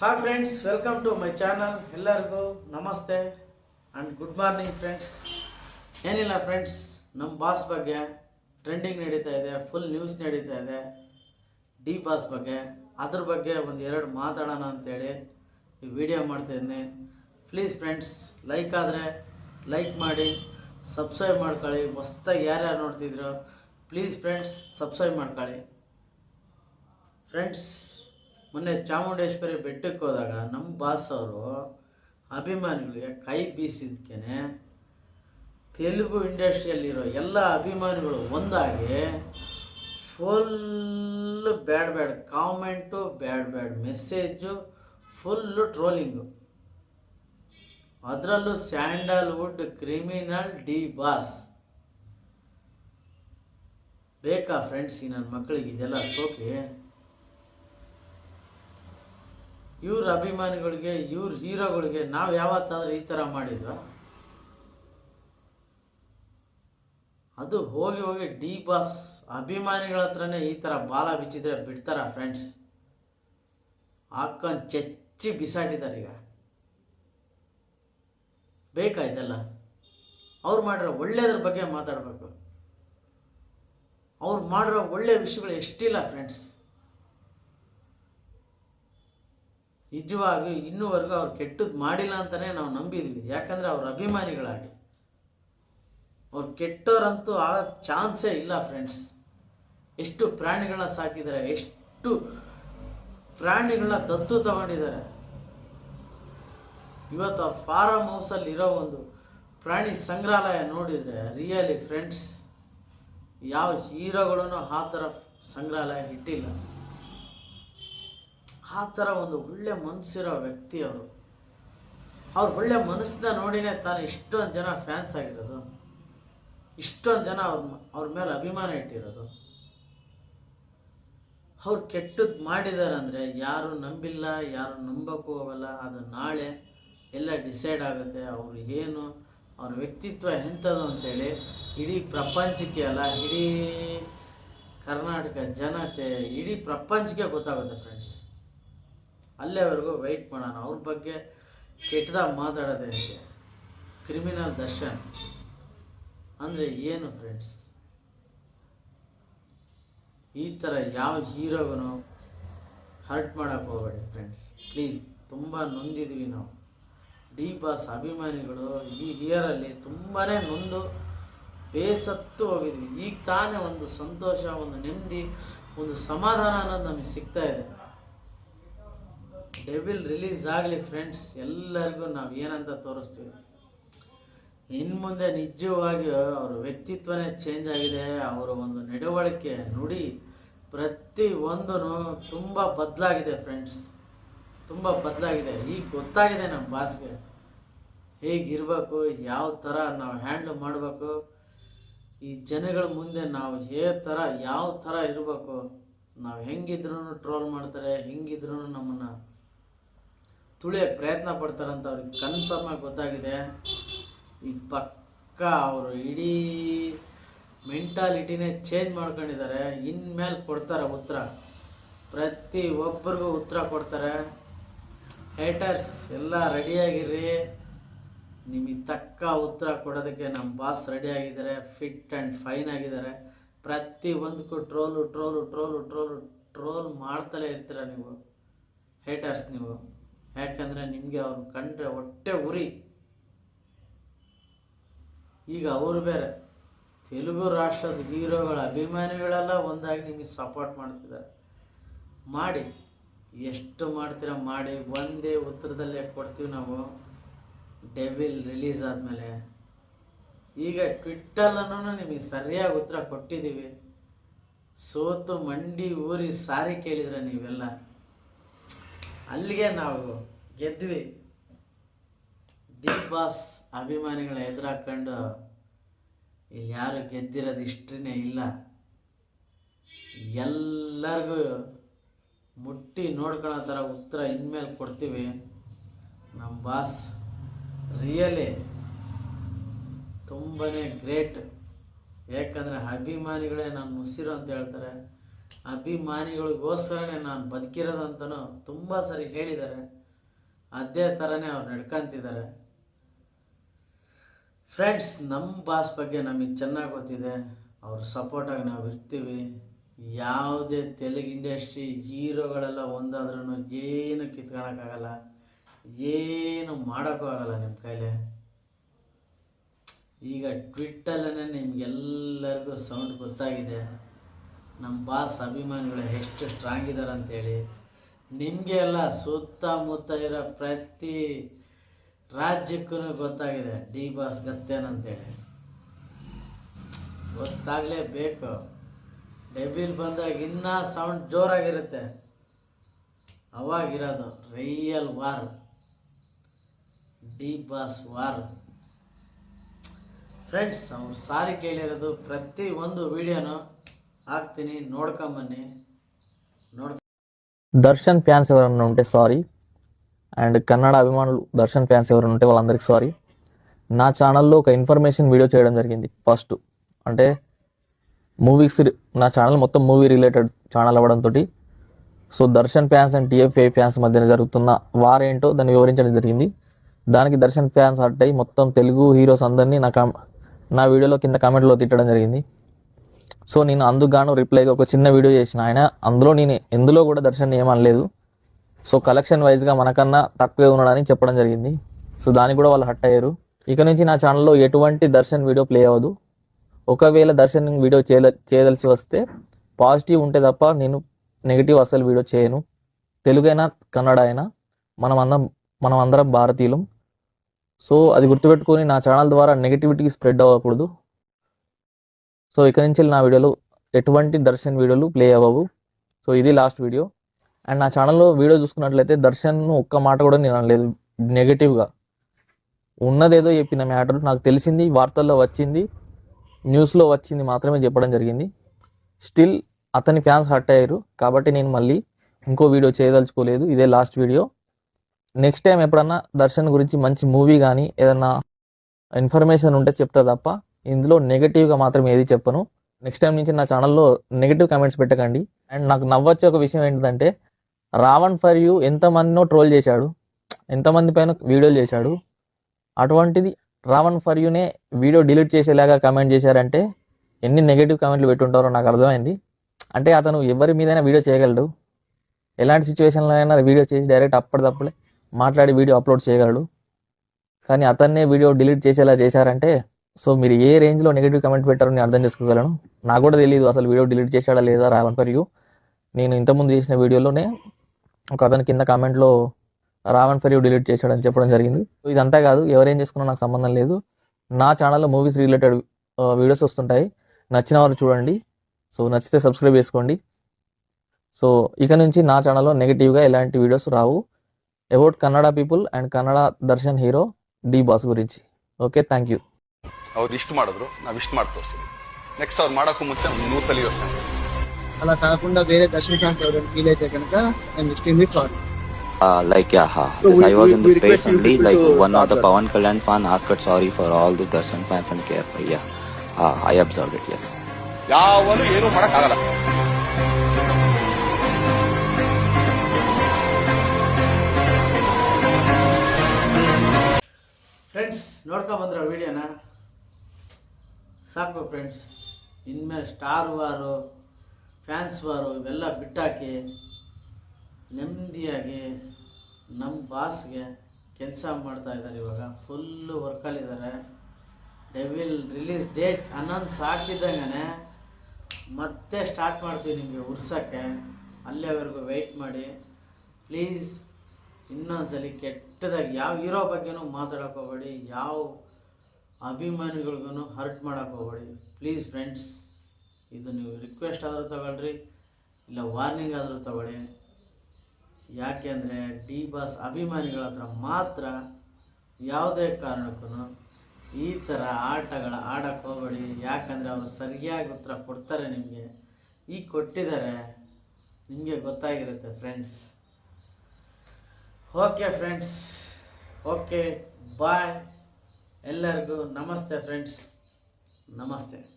Hi friends welcome to my channel ಎಲ್ಲರಿಗೂ ನಮಸ್ತೆ and good morning friends ಏನಿಲ್ಲ friends ನಮ್ಮ ಬಾಸ್ ಬಗ್ಗೆ ಟ್ರೆಂಡಿಂಗ್ ನಡೀತಾ ಇದೆ ಫುಲ್ ನ್ಯೂಸ್ ನಡೀತಾ ಇದೆ. ಡಿ ಬಾಸ್ ಬಗ್ಗೆ, ಅದ್ರ ಬಗ್ಗೆ ಒಂದು ಎರಡು ಮಾತಾಡೋಣ ಅಂತೇಳಿ ಈ ವಿಡಿಯೋ ಮಾಡ್ತಿದ್ದೀನಿ ಪ್ಲೀಸ್ ಫ್ರೆಂಡ್ಸ್ ಲೈಕ್ ಆದರೆ ಲೈಕ್ ಮಾಡಿ ಸಬ್ಸ್ಕ್ರೈಬ್ ಮಾಡ್ಕೊಳ್ಳಿ. ಹೊಸ್ದಾಗಿ ಯಾರ್ಯಾರು ನೋಡ್ತಿದ್ರು ಪ್ಲೀಸ್ ಫ್ರೆಂಡ್ಸ್ ಸಬ್ಸ್ಕ್ರೈಬ್ ಮಾಡ್ಕೊಳ್ಳಿ. ಫ್ರೆಂಡ್ಸ್ ಮೊನ್ನೆ ಚಾಮುಂಡೇಶ್ವರಿ ಬೆಟ್ಟಕ್ಕೆ ಹೋದಾಗ ನಮ್ಮ ಬಾಸ್ ಅವರು ಅಭಿಮಾನಿಗಳಿಗೆ ಕೈ ಬೀಸಿದ್ಕೇನೆ ತೆಲುಗು ಇಂಡಸ್ಟ್ರಿಯಲ್ಲಿರೋ ಎಲ್ಲ ಅಭಿಮಾನಿಗಳು ಒಂದಾಗಿ full bad bad comment, bad bad message full trolling. ಅದರಲ್ಲೂ ಸ್ಯಾಂಡಲ್ವುಡ್ ಕ್ರಿಮಿನಲ್ ಡಿ ಬಾಸ್. ಬೇಕಾ ಫ್ರೆಂಡ್ಸ್ ಈ ನನ್ನ ಮಕ್ಕಳಿಗೆ ಇದೆಲ್ಲ ಸೋಕಿ? ಇವ್ರ ಅಭಿಮಾನಿಗಳಿಗೆ, ಇವ್ರ ಹೀರೋಗಳಿಗೆ ನಾವು ಯಾವತ್ತಾದ್ರೂ ಈ ಥರ ಮಾಡಿದ್ವ ಅದು ಹೋಗಿ ಹೋಗಿ ಡಿ ಬಾಸ್ ಅಭಿಮಾನಿಗಳ ಹತ್ರನೇ ಈ ಥರ ಬಾಲ ಬಿಚ್ಚಿದ್ರೆ ಬಿಡ್ತಾರ ಫ್ರೆಂಡ್ಸ್ ಹಾಕೊಂಡು ಚೆಚ್ಚಿ ಬಿಸಾಟಿದ್ದಾರೆ ಈಗ. ಬೇಕಾ ಇದೆಲ್ಲ? ಅವ್ರು ಮಾಡಿರೋ ಒಳ್ಳೆಯದ್ರ ಬಗ್ಗೆ ಮಾತಾಡಬೇಕು. ಅವ್ರು ಮಾಡಿರೋ ಒಳ್ಳೆಯ ವಿಷಯಗಳು ಎಷ್ಟಿಲ್ಲ ಫ್ರೆಂಡ್ಸ್ ನಿಜವಾಗಿ ಇನ್ನೂವರೆಗೂ ಅವ್ರು ಕೆಟ್ಟದ್ದು ಮಾಡಿಲ್ಲ ಅಂತಲೇ ನಾವು ನಂಬಿದ್ವಿ. ಯಾಕಂದರೆ ಅವ್ರ ಅಭಿಮಾನಿಗಳಾಗಿ. ಅವ್ರು ಕೆಟ್ಟೋರಂತೂ ಆಗೋಕ್ಕೆ ಚಾನ್ಸೇ ಇಲ್ಲ ಫ್ರೆಂಡ್ಸ್. ಎಷ್ಟು ಪ್ರಾಣಿಗಳನ್ನ ಸಾಕಿದ್ದಾರೆ, ಎಷ್ಟು ಪ್ರಾಣಿಗಳನ್ನ ದತ್ತು ತಗೊಂಡಿದ್ದಾರೆ. ಇವತ್ತು ಆ ಫಾರಮ್ ಹೌಸಲ್ಲಿ ಇರೋ ಒಂದು ಪ್ರಾಣಿ ಸಂಗ್ರಹಾಲಯ ನೋಡಿದರೆ ರಿಯಲಿ ಫ್ರೆಂಡ್ಸ್ ಯಾವ ಹೀರೋಗಳನ್ನು ಆ ಥರ ಸಂಗ್ರಹಾಲಯ ಇಟ್ಟಿಲ್ಲ. ಆ ಥರ ಒಂದು ಒಳ್ಳೆ ಮನಸ್ಸಿರೋ ವ್ಯಕ್ತಿ ಅವರು. ಅವ್ರು ಒಳ್ಳೆ ಮನಸ್ಸನ್ನ ನೋಡಿನೇ ತಾನು ಇಷ್ಟೊಂದು ಜನ ಫ್ಯಾನ್ಸ್ ಆಗಿರೋದು. ಇಷ್ಟೊಂದು ಜನ ಅವ್ರ ಅವ್ರ ಮೇಲೆ ಅಭಿಮಾನ ಇಟ್ಟಿರೋದು. ಅವ್ರು ಕೆಟ್ಟದ್ದು ಮಾಡಿದ್ದಾರೆ ಅಂದರೆ ಯಾರು ನಂಬಿಲ್ಲ, ಯಾರು ನಂಬಕ್ಕೂ ಹೋಗಲ್ಲ. ಅದು ನಾಳೆ ಎಲ್ಲ ಡಿಸೈಡ್ ಆಗುತ್ತೆ. ಅವರು ಏನು, ಅವ್ರ ವ್ಯಕ್ತಿತ್ವ ಎಂಥದ್ದು ಅಂತೇಳಿ ಇಡೀ ಪ್ರಪಂಚಕ್ಕೆ ಅಲ್ಲ, ಇಡೀ ಕರ್ನಾಟಕ ಜನತೆ, ಇಡೀ ಪ್ರಪಂಚಕ್ಕೆ ಗೊತ್ತಾಗುತ್ತೆ ಫ್ರೆಂಡ್ಸ್ ಅಲ್ಲೇವರೆಗೂ ವೆಯ್ಟ್ ಮಾಡೋಣ. ಅವ್ರ ಬಗ್ಗೆ ಕೆಟ್ಟದಾಗ ಮಾತಾಡೋದೇ ಇದೆ ಕ್ರಿಮಿನಲ್ ದರ್ಶನ್. ಅಂದರೆ ಏನು ಫ್ರೆಂಡ್ಸ್ ಈ ಥರ ಯಾವ ಹೀರೋಗೂ ಹರ್ಟ್ ಮಾಡೋಕ್ಕೆ ಹೋಗಬೇಡಿ ಫ್ರೆಂಡ್ಸ್ ಪ್ಲೀಸ್ ತುಂಬ ನೊಂದಿದ್ವಿ ನಾವು. ಡಿ ಬಾಸ್ ಅಭಿಮಾನಿಗಳು ಈ ಇಯರಲ್ಲಿ ತುಂಬಾ ನೊಂದು ಬೇಸತ್ತು ಹೋಗಿದ್ವಿ. ಈಗ ತಾನೇ ಒಂದು ಸಂತೋಷ, ಒಂದು ನೆಮ್ಮದಿ, ಒಂದು ಸಮಾಧಾನ ಅನ್ನೋದು ನಮಗೆ ಸಿಗ್ತಾ ಇದೆ. ಡೆವಿಲ್ ರಿಲೀಸ್ ಆಗಲಿ ಫ್ರೆಂಡ್ಸ್ ಎಲ್ಲರಿಗೂ ನಾವು ಏನಂತ ತೋರಿಸ್ತೀವಿ. ಇನ್ನು ಮುಂದೆ ನಿಜವಾಗಿ ಅವರ ವ್ಯಕ್ತಿತ್ವನೇ ಚೇಂಜ್ ಆಗಿದೆ, ಅವರ ಒಂದು ನಡವಳಿಕೆ ನುಡಿ ಪ್ರತಿ ಒಂದೂ ತುಂಬ ಬದಲಾಗಿದೆ ಫ್ರೆಂಡ್ಸ್ ತುಂಬ ಬದಲಾಗಿದೆ. ಈಗ ಗೊತ್ತಾಗಿದೆ ನಮ್ಮ ಬಾಸ್ಗೆ ಹೇಗಿರಬೇಕು, ಯಾವ ಥರ ನಾವು ಹ್ಯಾಂಡ್ಲ್ ಮಾಡಬೇಕು, ಈ ಜನಗಳ ಮುಂದೆ ನಾವು ಹೇ ಥರ ಯಾವ ಥರ ಇರಬೇಕು, ನಾವು ಹೆಂಗಿದ್ರೂ ಟ್ರೋಲ್ ಮಾಡ್ತಾರೆ ಹೆಂಗಿದ್ರೂ ನಮ್ಮನ್ನು ತುಳಿಯೋಕ್ಕೆ ಪ್ರಯತ್ನ ಪಡ್ತಾರಂತ ಅವ್ರಿಗೆ ಕನ್ಫರ್ಮ್ ಆಗಿ ಗೊತ್ತಾಗಿದೆ. ಈಗ ಪಕ್ಕ ಅವರು ಇಡೀ ಮೆಂಟಾಲಿಟಿನೇ ಚೇಂಜ್ ಮಾಡ್ಕೊಂಡಿದ್ದಾರೆ. ಇನ್ಮೇಲೆ ಕೊಡ್ತಾರೆ ಉತ್ತರ. ಪ್ರತಿ ಒಬ್ಬರಿಗೂ ಉತ್ತರ ಕೊಡ್ತಾರೆ. ಹೇಟರ್ಸ್ ಎಲ್ಲ ರೆಡಿಯಾಗಿರ್ರಿ ನಿಮಗೆ ತಕ್ಕ ಉತ್ತರ ಕೊಡೋದಕ್ಕೆ ನಮ್ಮ ಬಾಸ್ ರೆಡಿಯಾಗಿದ್ದಾರೆ ಫಿಟ್ ಆ್ಯಂಡ್ ಫೈನ್ ಆಗಿದ್ದಾರೆ. ಪ್ರತಿ ಒಂದಕ್ಕೂ troll troll troll troll troll ಮಾಡ್ತಲೇ ಇರ್ತೀರ ನೀವು. ಹೇಟರ್ಸ್ ನೀವು. ಯಾಕಂದರೆ ನಿಮಗೆ ಅವ್ರನ್ನ ಕಂಡ್ರೆ ಹೊಟ್ಟೆ ಉರಿ. ಈಗ ಅವರು ಬೇರೆ. ತೆಲುಗು ರಾಷ್ಟ್ರದ ಹೀರೋಗಳ ಅಭಿಮಾನಿಗಳೆಲ್ಲ ಒಂದಾಗಿ ನಿಮಗೆ ಸಪೋರ್ಟ್ ಮಾಡ್ತಿದ್ದಾರೆ. ಮಾಡಿ. ಎಷ್ಟು ಮಾಡ್ತೀರ ಮಾಡಿ. ಒಂದೇ ಉತ್ತರದಲ್ಲೇ ಕೊಡ್ತೀವಿ ನಾವು. ಡೆವಿಲ್ ರಿಲೀಸ್ ಆದಮೇಲೆ. ಈಗ ಟ್ವಿಟ್ಟರ್ಲೂ ನಿಮಗೆ ಸರಿಯಾಗಿ ಉತ್ತರ ಕೊಟ್ಟಿದ್ದೀವಿ. ಸೋತು ಮಂಡಿ ಊರಿ ಸಾರಿ ಕೇಳಿದ್ರೆ ನೀವೆಲ್ಲ. ಅಲ್ಲಿಗೆ ನಾವು ಗೆದ್ವಿ. ಡಿ ಬಾಸ್ ಅಭಿಮಾನಿಗಳ ಎದುರಾಕೊಂಡು ಇಲ್ಲಿ ಯಾರು ಗೆದ್ದಿರೋದು ಇಷ್ಟನೇ ಇಲ್ಲ. ಎಲ್ಲರಿಗೂ ಮುಟ್ಟಿ ನೋಡ್ಕೊಳ್ಳೋ ಥರ ಉತ್ತರ ಇನ್ಮೇಲೆ ಕೊಡ್ತೀವಿ. ನಮ್ಮ ಬಾಸ್ ರಿಯಲಿ ತುಂಬಾ ಗ್ರೇಟ್ ಯಾಕಂದರೆ ಅಭಿಮಾನಿಗಳೇ ನಾನು ಮುಸಿರು ಅಂತ ಹೇಳ್ತಾರೆ. ಅಭಿಮಾನಿಗಳಿಗೋಸ್ಕರನೇ ನಾನು ಬದುಕಿರೋದು ಅಂತಲೂ ತುಂಬ ಸರಿ ಹೇಳಿದ್ದಾರೆ. ಅದೇ ಥರನೇ ಅವ್ರು ನಡ್ಕೊಂತಿದ್ದಾರೆ ಫ್ರೆಂಡ್ಸ್ ನಮ್ಮ ಬಾಸ್ ಬಗ್ಗೆ ನಮಗೆ ಚೆನ್ನಾಗಿ ಗೊತ್ತಿದೆ. ಅವ್ರ ಸಪೋರ್ಟಾಗಿ ನಾವು ಇರ್ತೀವಿ. ಯಾವುದೇ ತೆಲುಗು ಇಂಡಸ್ಟ್ರಿ ಹೀರೋಗಳೆಲ್ಲ ಒಂದಾದ್ರೂ ಏನು ಕಿತ್ಕೊಳಕ್ಕಾಗಲ್ಲ. ಏನು ಮಾಡೋಕ್ಕೂ ಆಗಲ್ಲ ನಿಮ್ಮ ಕೈಲಿ. ಈಗ ಟ್ವಿಟ್ಟಲ್ಲೇ ನಿಮಗೆಲ್ಲರಿಗೂ ಸೌಂಡ್ ಗೊತ್ತಾಗಿದೆ. ನಮ್ಮ ಬಾಸ್ ಅಭಿಮಾನಿಗಳು ಎಷ್ಟು ಸ್ಟ್ರಾಂಗ್ ಇದ್ದಾರೆ ಅಂತೇಳಿ ನಿಮಗೆ ಎಲ್ಲ ಸುತ್ತಮುತ್ತ ಇರೋ ಪ್ರತಿ ರಾಜ್ಯಕ್ಕೂ ಗೊತ್ತಾಗಿದೆ ಡಿ ಬಾಸ್ ಗತ್ತೇನಂತೇಳಿ ಗೊತ್ತಾಗಲೇಬೇಕು. ಡೆಬಿಲ್ ಬಂದಾಗ ಇನ್ನೂ ಸೌಂಡ್ ಜೋರಾಗಿರುತ್ತೆ. ಅವಾಗಿರೋದು real war. D boss war. Friends, ಅವ್ರು ಸಾರಿ ಕೇಳಿರೋದು ಪ್ರತಿ ಒಂದು ವಿಡಿಯೋನು ಹಾಕ್ತೀನಿ, ನೋಡ್ಕೊಂಬನ್ನಿ. ನೋಡ್ దర్శన్ ఫ్యాన్స్ ఎవరైనా ఉంటే సారీ. అండ్ కన్నడ అభిమానులు దర్శన్ ఫ్యాన్స్ ఎవరైనా ఉంటే వాళ్ళందరికీ సారీ. నా ఛానల్లో ఒక ఇన్ఫర్మేషన్ వీడియో చేయడం జరిగింది ఫస్ట్. అంటే మూవీస్ నా ఛానల్ మొత్తం మూవీ రిలేటెడ్ ఛానల్ అవ్వడంతో so Darshan fans and TFA fans మధ్యన జరుగుతున్న వారేంటో దాన్ని వివరించడం జరిగింది. దానికి దర్శన్ ఫ్యాన్స్ అట్టయి అయ్యి మొత్తం తెలుగు హీరోస్ అందరినీ నా కామ్ నా వీడియోలో కింద కామెంట్లో తిట్టడం జరిగింది. సో నేను అందుకుగాను రిప్లైగా ఒక చిన్న వీడియో చేసిన. ఆయన అందులో నేను ఎందులో కూడా దర్శన్ ఏమనలేదు. సో కలెక్షన్ వైజ్గా మనకన్నా తక్కువే ఉన్నాడని చెప్పడం జరిగింది. సో దానికి కూడా వాళ్ళు హట్ అయ్యారు. ఇక నుంచి నా ఛానల్లో ఎటువంటి దర్శన్ వీడియో ప్లే అవ్వదు. ఒకవేళ దర్శన్ వీడియో చేయల చేయదలిసి వస్తే పాజిటివ్ ఉంటే తప్ప నేను నెగిటివ్ అసలు వీడియో చేయను. తెలుగైనా కన్నడ అయినా మనం అందరం మనం అందరం భారతీయులం. సో అది గుర్తుపెట్టుకొని నా ఛానల్ ద్వారా నెగిటివిటీకి స్ప్రెడ్ అవ్వకూడదు. సో ఇక నుంచి నా వీడియోలు ఎటువంటి దర్శన్ వీడియోలు ప్లే అవ్వవు. సో ఇది లాస్ట్ వీడియో అండ్ నా ఛానల్లో వీడియో చూసుకున్నట్లయితే దర్శన్ ఒక్క మాట కూడా నేను అనలేదు. నెగిటివ్గా ఉన్నదేదో చెప్పిన మ్యాటర్ నాకు తెలిసింది వార్తల్లో వచ్చింది న్యూస్లో వచ్చింది మాత్రమే చెప్పడం జరిగింది. స్టిల్ అతని ఫ్యాన్స్ హర్ట్ అయ్యారు. కాబట్టి నేను మళ్ళీ ఇంకో వీడియో చేయదలుచుకోలేదు. ఇదే లాస్ట్ వీడియో నెక్స్ట్ టైం ఎప్పుడన్నా దర్శన్ గురించి మంచి మూవీ కానీ ఏదన్నా ఇన్ఫర్మేషన్ ఉంటే చెప్తా తప్ప ఇందులో నెగిటివ్గా మాత్రం ఏది చెప్పను. నెక్స్ట్ టైం నుంచి నా ఛానల్లో నెగిటివ్ కామెంట్స్ పెట్టకండి. అండ్ నాకు నవ్వొచ్చే ఒక విషయం ఏంటంటే రావణ్ ఫర్ యూ ఎంతమందినో ట్రోల్ చేశాడు. ఎంతమంది పైన వీడియోలు చేశాడు. అటువంటిది రావణ్ ఫర్ యూనే వీడియో డిలీట్ చేసేలాగా కామెంట్ చేశారంటే ఎన్ని నెగిటివ్ కామెంట్లు పెట్టుంటారో నాకు అర్థమైంది. అంటే అతను ఎవరి మీదైనా వీడియో చేయగలడు. ఎలాంటి సిచ్యువేషన్లో అయినా వీడియో చేసి డైరెక్ట్ అప్పటిదప్పుడే మాట్లాడి వీడియో అప్లోడ్ చేయగలడు. కానీ అతన్నే వీడియో డిలీట్ చేసేలా చేశారంటే సో మీరు ఏ రేంజ్లో నెగిటివ్ కమెంట్ పెట్టారో నేను అర్థం చేసుకోగలను. నాకు కూడా తెలియదు అసలు వీడియో డిలీట్ చేశాడా లేదా రావణ్ ఫర్ యూ. నేను ఇంతకుముందు చేసిన వీడియోలోనే ఒక అతని కింద కామెంట్లో రావణ్ ఫర్ యూ డిలీట్ చేశాడని చెప్పడం జరిగింది. ఇదంతా కాదు ఎవరేం చేసుకున్నా నాకు సంబంధం లేదు. నా ఛానల్లో మూవీస్ రిలేటెడ్ వీడియోస్ వస్తుంటాయి. నచ్చిన వారు చూడండి. సో నచ్చితే సబ్స్క్రైబ్ చేసుకోండి. సో ఇక నుంచి నా ఛానల్లో నెగిటివ్గా ఎలాంటి videos Rao. About Kannada people and Kannada Darshan hero D boss గురించి. ఓకే థ్యాంక్ యూ ಅವ್ರು ಇಷ್ಟು ಮಾಡಿದ್ರು ನಾವು ಇಷ್ಟು ಮಾಡಿ ತೋರಿಸಿದ್ವಿ ನೆಕ್ಸ್ಟ್ ಅವ್ರು ಮಾಡೋಕ್ಕೂ ಮುಂಚೆ ನೂರು ಸಲ ಯೋಚನೆ ಮಾಡಿ. అలా కాకుండా వేరే దర్శనకాంత్ ఎవరైనా ఫీల్ అయితే కనుక I'm extremely sorry Uh, like yeah, ha. So we- I was we- in we the space request you only. people Like to one of the answer. Pawan Kalyan fan asked sorry for all the Darshan fans and care. Yeah, uh, I observed it. Yes. ಯಾವನು ಏನೂ ಮಾಡಕ್ಕಾಗಲ್ಲ friends ನೋಡ್ಕೊಂಬಂದ್ರ ವಿಡಿಯೋನ ಸಾಕು friends ಇನ್ಮೇಲೆ star ವಾರು fans ವಾರು, ಇವೆಲ್ಲ ಬಿಟ್ಟಾಕಿ ನೆಮ್ಮದಿಯಾಗಿ ನಮ್ಮ ಬಾಸ್ಗೆ ಕೆಲಸ ಮಾಡ್ತಾ ಇದ್ದಾರೆ ಇವಾಗ. ಫುಲ್ಲು ವರ್ಕಲ್ಲಿದ್ದಾರೆ ಡೆವಿಲ್ ರಿಲೀಸ್ ಡೇಟ್ ಅನೌನ್ಸ್ ಆಗ್ತಿದ್ದಂಗೆ ಮತ್ತೆ ಸ್ಟಾರ್ಟ್ ಮಾಡ್ತೀವಿ ನಿಮಗೆ ಉರ್ಸೋಕ್ಕೆ. ಅಲ್ಲಿವರೆಗೂ ವೆಯ್ಟ್ ಮಾಡಿ. ಪ್ಲೀಸ್ ಇನ್ನೊಂದ್ಸಲಿ ಕೆಟ್ಟದಾಗಿ ಯಾವ ಹೀರೋ ಬಗ್ಗೆನೂ ಮಾತಾಡೋಕೋಬೇಡಿ ಯಾವ ಅಭಿಮಾನಿಗಳಿಗೂ ಹರ್ಟ್ ಮಾಡೋಕೆ ಹೋಗಬೇಡಿ. ಪ್ಲೀಸ್ ಫ್ರೆಂಡ್ಸ್ ಇದು ನೀವು ರಿಕ್ವೆಸ್ಟ್ ಆದರೂ ತಗೊಳ್ರಿ, ಇಲ್ಲ ವಾರ್ನಿಂಗ್ ಆದರೂ ತಗೊಳ್ಳಿ. ಯಾಕೆ ಅಂದರೆ ಡಿ ಬಾಸ್ ಅಭಿಮಾನಿಗಳ ಹತ್ರ ಮಾತ್ರ ಯಾವುದೇ ಕಾರಣಕ್ಕೂ ಈ ಥರ ಆಟಗಳ ಆಡೋಕ್ಕೆ ಹೋಗಬೇಡಿ. ಯಾಕಂದರೆ ಅವರು ಸರಿಯಾಗಿ ಉತ್ತರ ಕೊಡ್ತಾರೆ ನಿಮಗೆ. ಈಗ ಕೊಟ್ಟಿದ್ದಾರೆ, ನಿಮಗೆ ಗೊತ್ತಾಗಿರುತ್ತೆ friends okay friends okay bye ಎಲ್ಲರಿಗೂ ನಮಸ್ತೆ ಫ್ರೆಂಡ್ಸ್ ನಮಸ್ತೆ.